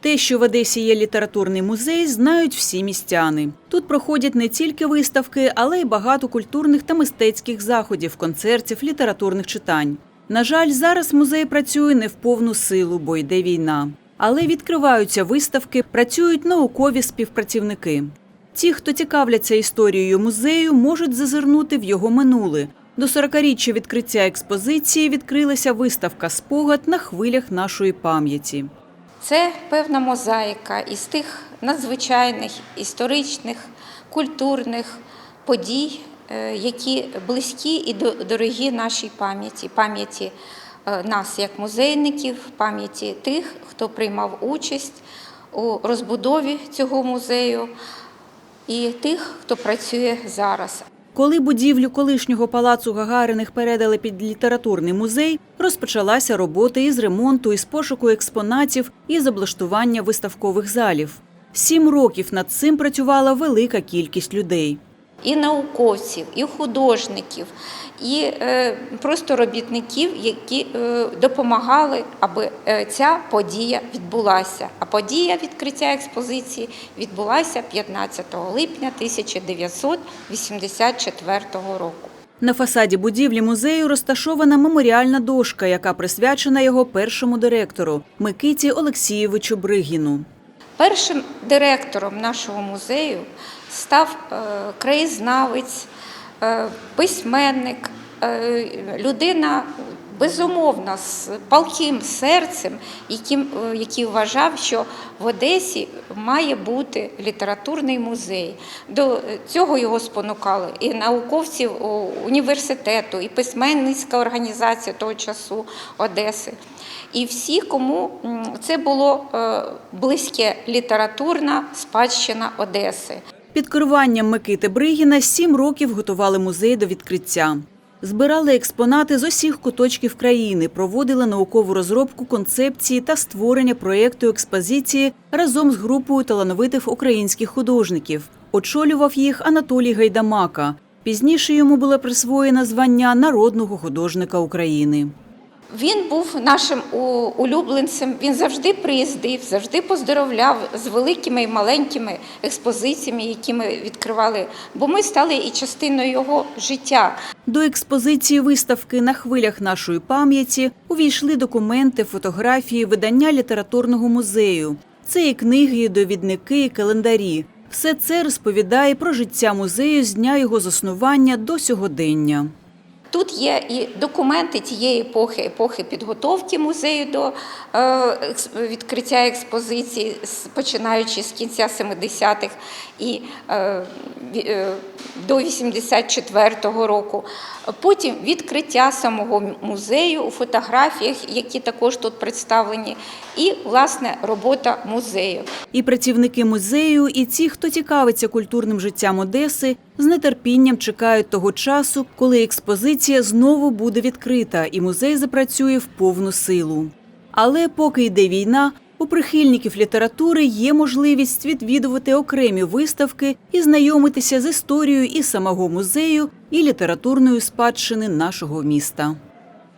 Те, що в Одесі є літературний музей, знають всі містяни. Тут проходять не тільки виставки, але й багато культурних та мистецьких заходів, концертів, літературних читань. На жаль, зараз музей працює не в повну силу, бо йде війна. Але відкриваються виставки, працюють наукові співпрацівники. Ті, хто цікавляться історією музею, можуть зазирнути в його минуле. До 40-річчя відкриття експозиції відкрилася виставка спогад на хвилях нашої пам'яті. Це певна мозаїка із тих надзвичайних історичних, культурних подій, е, які близькі і дорогі нашій пам'яті, пам'яті е, нас як музейників, пам'яті тих, хто приймав участь у розбудові цього музею, і тих, хто працює зараз. Коли будівлю колишнього палацу Гагариних передали під літературний музей, розпочалася робота із ремонту, із пошуку експонатів і з облаштування виставкових залів. Сім років над цим працювала велика кількість людей. І науковців, і художників, і е, просто робітників, які е, допомагали, аби е, ця подія відбулася. А подія відкриття експозиції відбулася 15 липня 1984 року. На фасаді будівлі музею розташована меморіальна дошка, яка присвячена його першому директору Микиті Олексійовичу Бригіну. Першим директором нашого музею став е, краєзнавець, е, письменник, е, людина безумовно з палким серцем, яким, який вважав, що в Одесі має бути літературний музей. До цього його спонукали і науковців університету, і письменницька організація того часу Одеси. І всі, кому це було близьке літературна спадщина Одеси. Під керуванням Микити Бригіна сім років готували музей до відкриття. Збирали експонати з усіх куточків країни, проводили наукову розробку концепції та створення проєкту експозиції разом з групою талановитих українських художників. Очолював їх Анатолій Гайдамака. Пізніше йому було присвоєно звання народного художника України. Він був нашим улюбленцем. Він завжди приїздив, завжди поздоровляв з великими і маленькими експозиціями, які ми відкривали. Бо ми стали і частиною його життя. До експозиції виставки на хвилях нашої пам'яті увійшли документи, фотографії, видання літературного музею. Це і книги, і довідники, і календарі. Все це розповідає про життя музею з дня його заснування до сьогодення. Тут є і документи тієї епохи, епохи підготовки музею до е, відкриття експозиції, починаючи з кінця 70-х і е, е, до 84-го року. Потім відкриття самого музею у фотографіях, які також тут представлені, і власне робота музею. І працівники музею, і ті, хто цікавиться культурним життям Одеси, з нетерпінням чекають того часу, коли експозиція знову буде відкрита і музей запрацює в повну силу. Але поки йде війна, у прихильників літератури є можливість відвідувати окремі виставки і знайомитися з історією і самого музею, і літературної спадщини нашого міста.